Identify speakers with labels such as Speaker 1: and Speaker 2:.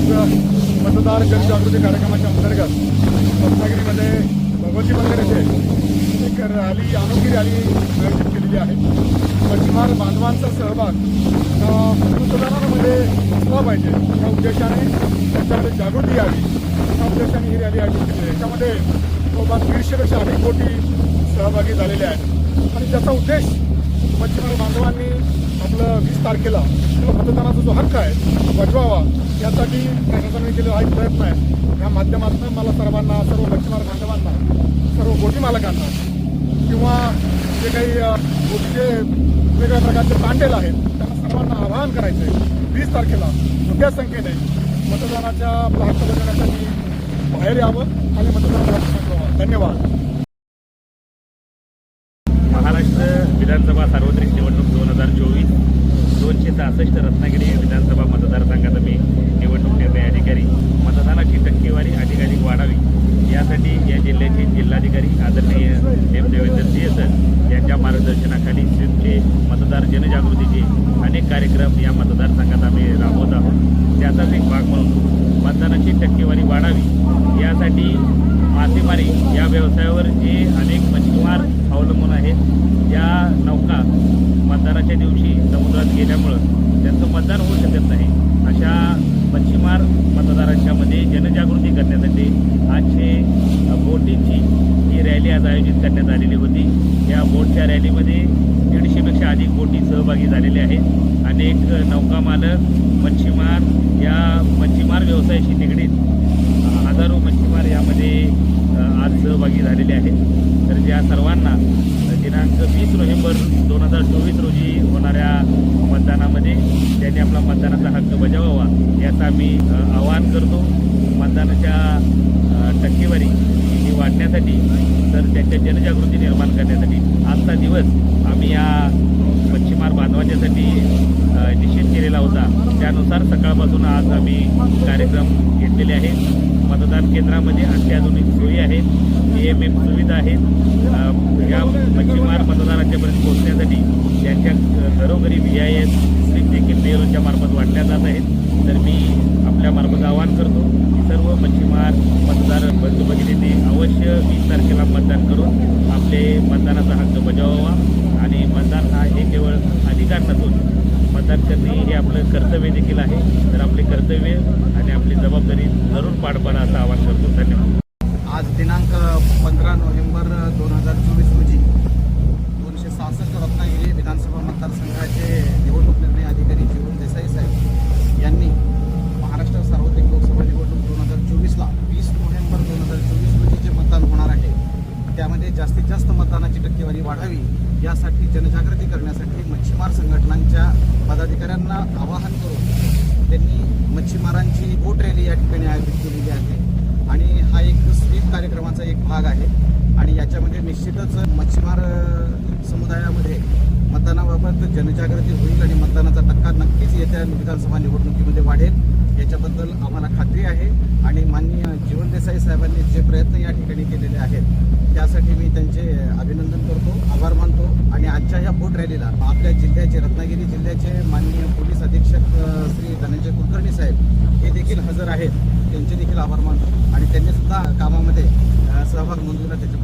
Speaker 1: आज मतदार जनजागृती कार्यक्रमाच्या अंतर्गत रत्नागिरीमध्ये भगवती मंदिर येथे एक रॅली अनोखी रॅली आयोजित केलेली आहे. मच्छीमार बांधवांचा सहभाग मतदानामध्ये असला पाहिजे या उद्देशाने त्याच्यामध्ये जागृती यावी. या उद्देशाने ही रॅली आयोजित केली आहे. याच्यामध्ये जवळपास दीडशेपेक्षा अधिक कोटी सहभागी झालेले आहेत. आणि त्याचा उद्देश मच्छीमार बांधवांनी आपलं वीस तारखेला आपला मतदानाचा जो हक्क आहे बजवावा. यासाठी प्रशासनाने केलेला हा एक प्रयत्न आहे. या माध्यमातून मला सर्वांना सर्व मच्छीमार बांधवांना सर्व बोटी मालकांना किंवा जे काही बोटीचे वेगवेगळ्या प्रकारचे तांडेल आहेत त्यांना सर्वांना आवाहन करायचं आहे वीस तारखेला मोठ्या संख्येने मतदानाच्या आपला हक्क बजावण्यासाठी बाहेर यावं आणि मतदानाचा हक्क बजावावा धन्यवाद.
Speaker 2: महाराष्ट्र विधानसभा सार्वत्रिक निवडणूक दोन हजार चोवीस सहासष्ट रत्नागिरी विधानसभा मतदारसंघात मी निवडणूक निर्णय अधिकारी. मतदानाची टक्केवारी अधिकाधिक वाढावी. यासाठी या जिल्ह्याचे जिल्हाधिकारी आदरणीय एम देवेंद्र सिंह सर यांच्या मार्गदर्शनाखाली स्वीपचे मतदार जनजागृतीचे अनेक कार्यक्रम या मतदारसंघात आम्ही राबवत आहोत. त्याचाच एक भाग म्हणून मतदानाची टक्केवारी वाढावी. यासाठी मासेमारी या व्यवसायावर जे अनेक मच्छीमार अवलंबून आहेत या नौका मतदानाच्या दिवशी समुद्रात गेल्यामुळं मतदान होऊ शकत नाही. अशा मच्छीमार मतदारांच्यामध्ये जनजागृती करण्यासाठी आठशे बोटींची ही रॅली आज आयोजित करण्यात आलेली होती. या बोटच्या रॅलीमध्ये दीडशेपेक्षा अधिक बोटी सहभागी झालेल्या आहेत. अनेक नौका मालक मच्छीमार या मच्छीमार व्यवसायाशी निगडीत. हजारो मच्छीमार यामध्ये आज सहभागी झालेले आहेत. तर ज्या सर्वांना दिनांक वीस नोव्हेंबर दोन हजार चोवीस रोजी होणाऱ्या मतदानामध्ये त्यांनी आपला मतदानाचा हक्क बजावावा याचं आम्ही आवाहन करतो. मतदानाच्या टक्केवारी ही वाढण्यासाठी तर त्यांच्या जनजागृती निर्माण करण्यासाठी आजचा दिवस आम्ही या मच्छीमार बांधवांच्यासाठी निश्चित केलेला होता. त्यानुसार सकाळपासून आज आम्ही कार्यक्रम घेतलेले आहेत. मतदान केंद्रामध्ये अत्याधुनिक सोयी आहेत. ए एम एम सुविधा आहेत. या मच्छीमार मतदारांच्यापर्यंत पोहोचण्यासाठी त्यांच्या घरोघरी व्ही आय एस स्लिप देखील नेहरूंच्या मार्फत वाटल्या जात आहेत. तर मी आपल्या मार्फत आवाहन करतो की सर्व मच्छीमार मतदार बंधू भगिनींनी अवश्य वीस तारखेला मतदान करून आपले मतदानाचा हक्क बजावावा आणि मतदान हा हे केवळ अधिकार नसून मतदान करणे हे आपलं कर्तव्य देखील आहे. तर आपले कर्तव्य आणि आपली जबाबदारी जरूर पार पाडा असं आवाहन करतो. धन्यवाद.
Speaker 3: आज दिनांक पंधरा नोव्हेंबर दोन हजार चोवीस रोजी दोनशे सहासष्ट रत्नागिरी विधानसभा मतदारसंघाचे निवडणूक निर्णय अधिकारी जीवन देसाई साहेब यांनी महाराष्ट्र सार्वत्रिक लोकसभा निवडणूक दोन हजार चोवीसला वीस नोव्हेंबर दोन हजार चोवीस रोजी जे मतदान होणार आहे त्यामध्ये जास्तीत जास्त मतदानाची टक्केवारी वाढावी यासाठी जनजागृती करण्यासाठी मच्छीमार संघटनांच्या पदाधिकाऱ्यांना आवाहन करून त्यांनी मच्छीमारांची बोट रॅली या ठिकाणी आयोजित केलेली आहे. आणि हा एक स्वीप कार्यक्रमाचा एक भाग आहे. आणि याच्यामध्ये निश्चितच मच्छीमार समुदायामध्ये मतदानाबाबत जनजागृती होईल आणि मतदानाचा टक्का नक्कीच येत्या विधानसभा निवडणुकीमध्ये वाढेल. याच्याबद्दल आम्हाला खात्री आहे आणि माननीय जीवन देसाई साहेबांनी जे प्रयत्न या ठिकाणी केलेले आहेत त्यासाठी मी त्यांचे अभिनंदन करतो आभार मानतो आणि आजच्या ह्या बोट रॅलीला आपल्या जिल्ह्याचे रत्नागिरी जिल्ह्याचे माननीय पोलीस अधीक्षक श्री धनंजय कुलकर्णी साहेब हे देखील हजर आहेत. त्यांचे देखील आभार मानतो आणि त्यांनी सुद्धा कामामध्ये सहभाग नोंदवला त्याच्या